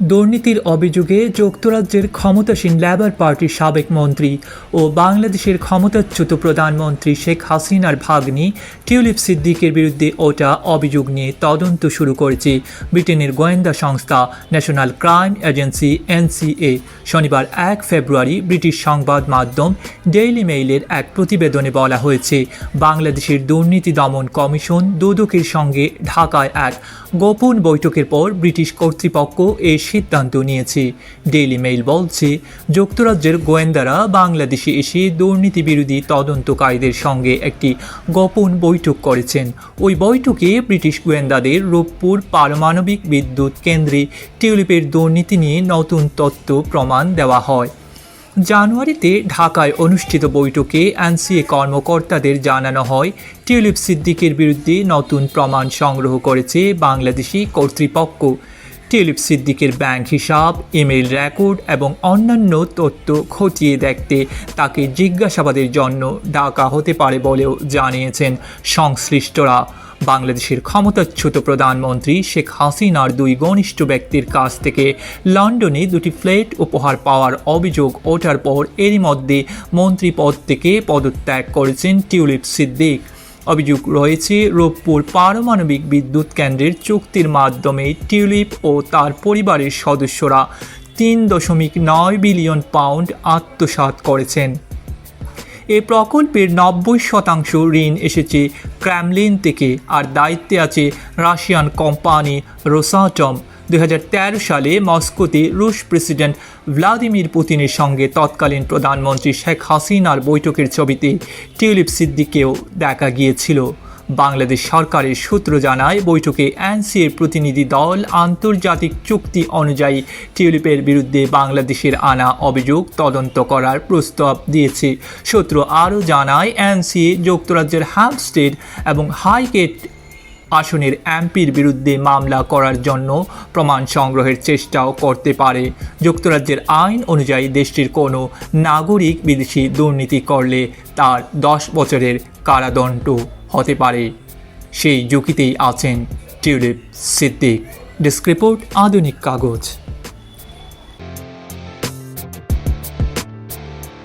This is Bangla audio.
দুর্নীতির অভিযোগে যুক্তরাজ্যের ক্ষমতাসীন লেবার পার্টির সাবেক মন্ত্রী ও বাংলাদেশের ক্ষমতাচ্যুত প্রধানমন্ত্রী শেখ হাসিনার ভাগ্নি টিউলিপ সিদ্দিকের বিরুদ্ধে ওটা অভিযোগ নিয়ে তদন্ত শুরু করেছে ব্রিটেনের গোয়েন্দা সংস্থা ন্যাশনাল ক্রাইম এজেন্সি এনসিএ শনিবার এক ফেব্রুয়ারি ব্রিটিশ সংবাদ মাধ্যম ডেইলি মেইলের এক প্রতিবেদনে বলা হয়েছে, বাংলাদেশের দুর্নীতি দমন কমিশন দুদকের সঙ্গে ঢাকায় এক গোপন বৈঠকের পর ব্রিটিশ কর্তৃপক্ষ এ সিদ্ধান্ত নিয়েছে। ডেইলি মেইল বলছে, যুক্তরাজ্যের গোয়েন্দারা বাংলাদেশে এসে দুর্নীতি বিরোধী তদন্তকারীদের সঙ্গে একটি গোপন বৈঠক করেছেন। ওই বৈঠকে ব্রিটিশ গোয়েন্দাদের রূপপুর পারমাণবিক বিদ্যুৎ কেন্দ্রে টিউলিপের দুর্নীতি নিয়ে নতুন তথ্য প্রমাণ দেওয়া হয়। জানুয়ারিতে ঢাকায় অনুষ্ঠিত বৈঠকে এনসিএ কর্মকর্তাদের জানানো হয়, টিউলিপ সিদ্দিকের বিরুদ্ধে নতুন প্রমাণ সংগ্রহ করেছে বাংলাদেশি কর্তৃপক্ষ। টিউলিপ সিদ্দিকের ব্যাংক হিসাব ইমেইল রেকর্ড এবং অন্যান্য তথ্য খতিয়ে দেখতে তাকে জিজ্ঞাসাবাদের জন্য ডাকা হতে পারে বলেও জানিয়েছেন সংশ্লিষ্টরা। বাংলাদেশের ক্ষমতাচ্যুত প্রধানমন্ত্রী শেখ হাসিনার দুই ঘনিষ্ঠ ব্যক্তির কাছ থেকে লন্ডনে দুটি ফ্ল্যাট উপহার পাওয়ার অভিযোগ ওঠার পর এরই মধ্যে মন্ত্রী পদ থেকে পদত্যাগ করেছেন টিউলিপ সিদ্দিক। অভিযোগ রয়েছে, রূপপুর পারমাণবিক বিদ্যুৎ কেন্দ্রের চুক্তির মাধ্যমে টিউলিপ ও তার পরিবারের সদস্যরা তিন দশমিক নয় বিলিয়ন পাউন্ড আত্মসাৎ করেছেন। এ প্রকল্পের নব্বই শতাংশ ঋণ এসেছে ক্র্যামলিন থেকে, আর দায়িত্বে আছে রাশিয়ান কোম্পানি রোসাটম। দুই হাজার তেরো সালে মস্কোতে রুশ প্রেসিডেন্ট ভ্লাদিমির পুতিনের সঙ্গে তৎকালীন প্রধানমন্ত্রী শেখ হাসিনার বৈঠকের ছবিতে টিউলিপ সিদ্দিকেও দেখা গিয়েছিল। বাংলাদেশ সরকারের সূত্র জানায়, বৈঠকে এনসিএর প্রতিনিধি দল আন্তর্জাতিক চুক্তি অনুযায়ী টিউলিপের বিরুদ্ধে বাংলাদেশের আনা অভিযোগ তদন্ত করার প্রস্তাব দিয়েছে। সূত্র আরও জানায়, এনসিএ যুক্তরাজ্যের হ্যামস্টেড এবং হাইগেট আসনের এমপির বিরুদ্ধে মামলা করার জন্য প্রমাণ সংগ্রহের চেষ্টাও করতে পারে। যুক্তরাজ্যের আইন অনুযায়ী দেশটির কোনো নাগরিক বিদেশি দুর্নীতি করলে তার দশ বছরের কারাদণ্ড হতে পারে। সেই ঝুঁকিতেই আছেন টিউলিপ সিদ্দিক। ডেস্ক রিপোর্ট, আধুনিক কাগজ।